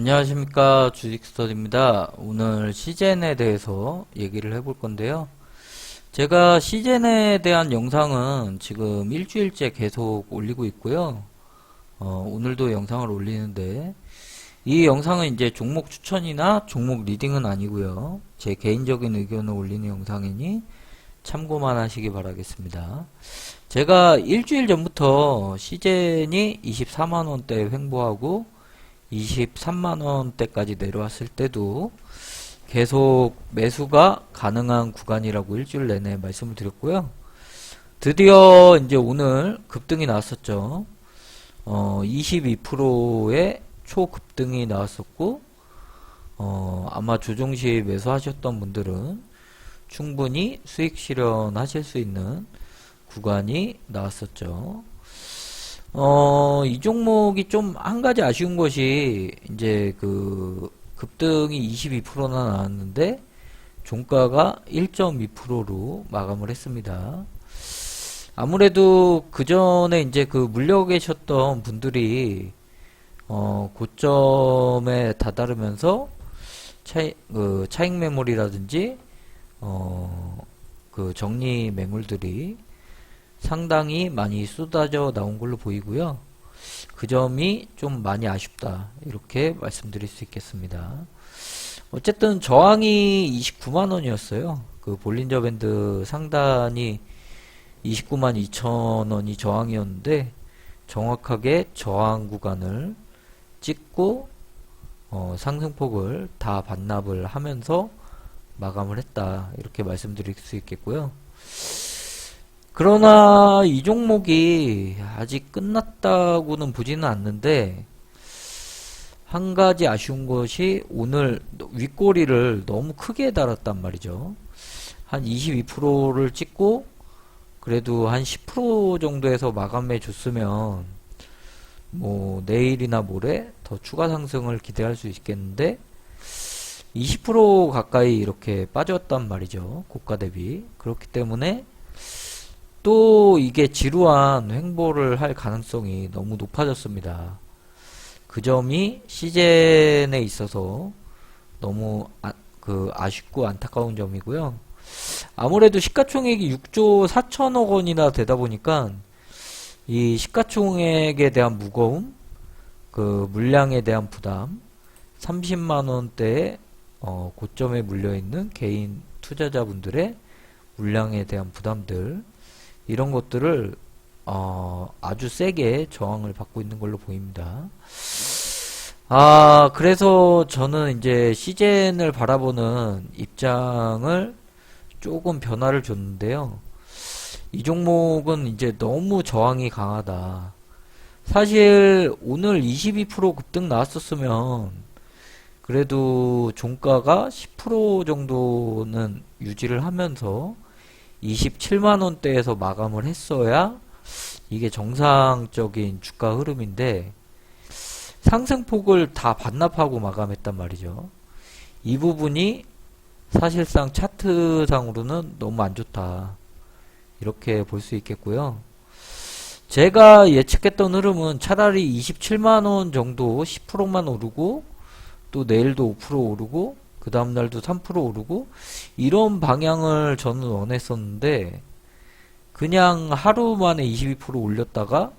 안녕하십니까 주식스터디입니다. 오늘 시젠에 대해서 얘기를 해볼 건데요. 제가 시젠에 대한 영상은 지금 일주일째 계속 올리고 있고요. 어, 오늘도 영상을 올리는데 이 영상은 이제 종목 추천이나 종목 리딩은 아니고요. 제 개인적인 의견을 올리는 영상이니 참고만 하시기 바라겠습니다. 제가 일주일 전부터 시젠이 24만원대 횡보하고 23만원대까지 내려왔을 때도 계속 매수가 가능한 구간이라고 일주일 내내 말씀을 드렸고요. 드디어 이제 오늘 급등이 나왔었죠. 어, 22%의 초급등이 나왔었고, 어, 아마 조종시 매수하셨던 분들은 충분히 수익 실현하실 수 있는 구간이 나왔었죠. 어, 이 종목이 좀 한 가지 아쉬운 것이 이제 그 급등이 22%나 나왔는데 종가가 1.2%로 마감을 했습니다. 아무래도 그 전에 이제 그 물려 계셨던 분들이 어, 고점에 다다르면서 차익, 그 차익 매물이라든지 어, 그 정리 매물들이 상당히 많이 쏟아져 나온 걸로 보이고요. 그 점이 좀 많이 아쉽다. 이렇게 말씀드릴 수 있겠습니다. 어쨌든 저항이 29만 원이었어요. 그 볼린저 밴드 상단이 29만 2천 원이 저항이었는데 정확하게 저항 구간을 찍고 어, 상승폭을 다 반납을 하면서 마감을 했다. 이렇게 말씀드릴 수 있겠고요. 그러나 이 종목이 아직 끝났다고는 보지는 않는데 한 가지 아쉬운 것이 오늘 윗꼬리를 너무 크게 달았단 말이죠. 한 22%를 찍고 그래도 한 10% 정도에서 마감해 줬으면 뭐 내일이나 모레 더 추가 상승을 기대할 수 있겠는데 20% 가까이 이렇게 빠졌단 말이죠. 고가 대비. 그렇기 때문에 또 이게 지루한 횡보를 할 가능성이 너무 높아졌습니다. 그 점이 시젠에 있어서 너무 아, 그 아쉽고 안타까운 점이고요. 아무래도 시가총액이 6조 4천억 원이나 되다 보니까 이 시가총액에 대한 무거움, 그 물량에 대한 부담, 30만 원대의 어, 고점에 물려 있는 개인 투자자분들의 물량에 대한 부담들 이런 것들을 어, 아주 세게 저항을 받고 있는 걸로 보입니다. 아, 그래서 저는 이제 시젠을 바라보는 입장을 조금 변화를 줬는데요. 이 종목은 이제 너무 저항이 강하다. 사실 오늘 22% 급등 나왔었으면 그래도 종가가 10% 정도는 유지를 하면서 27만 원대에서 마감을 했어야 이게 정상적인 주가 흐름인데 상승폭을 다 반납하고 마감했단 말이죠. 이 부분이 사실상 차트상으로는 너무 안 좋다. 이렇게 볼 수 있겠고요. 제가 예측했던 흐름은 차라리 27만원 정도 10%만 오르고 또 내일도 5% 오르고 그 다음날도 3% 오르고 이런 방향을 저는 원했었는데 그냥 하루 만에 22% 올렸다가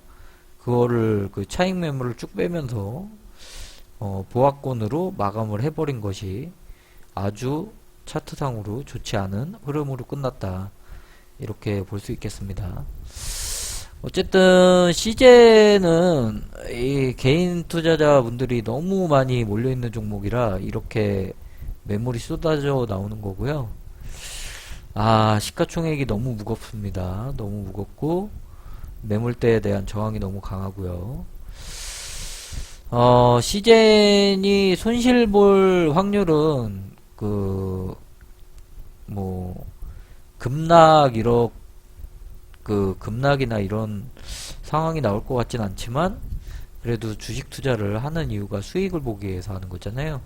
그거를 그 차익 매물을 쭉 빼면서 어, 보합권으로 마감을 해버린 것이 아주 차트상으로 좋지 않은 흐름으로 끝났다 이렇게 볼 수 있겠습니다. 어쨌든 시제는 이 개인 투자자분들이 너무 많이 몰려있는 종목이라 이렇게 매물이 쏟아져 나오는 거고요. 아 시가총액이 너무 무겁습니다. 너무 무겁고 매물대에 대한 저항이 너무 강하고요. 어, 시젠이 손실 볼 확률은 그 뭐 급락 이렇 그 급락이나 이런 상황이 나올 것 같진 않지만 그래도 주식 투자를 하는 이유가 수익을 보기 위해서 하는 거잖아요.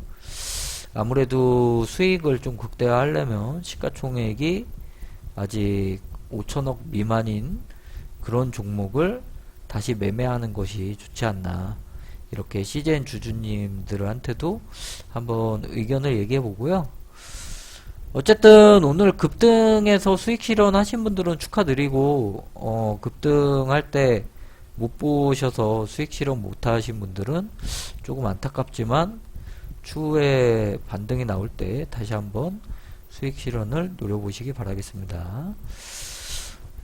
아무래도 수익을 좀 극대화하려면 시가총액이 아직 5천억 미만인 그런 종목을 다시 매매하는 것이 좋지 않나 이렇게 CJN 주주님들한테도 한번 의견을 얘기해 보고요. 어쨌든 오늘 급등해서 수익 실현하신 분들은 축하드리고 어, 급등할 때 못 보셔서 수익 실현 못 하신 분들은 조금 안타깝지만 추후에 반등이 나올 때 다시 한번 수익 실현을 노려보시기 바라겠습니다.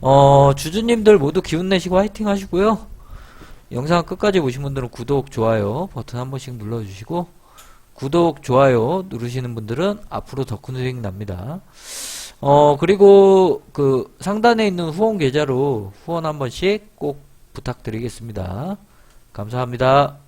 어, 주주님들 모두 기운 내시고 화이팅 하시고요. 영상 끝까지 보신 분들은 구독, 좋아요 버튼 한 번씩 눌러주시고 구독, 좋아요 누르시는 분들은 앞으로 더 큰 수익 납니다. 어, 그리고 그 상단에 있는 후원 계좌로 후원 한 번씩 꼭 부탁드리겠습니다. 감사합니다.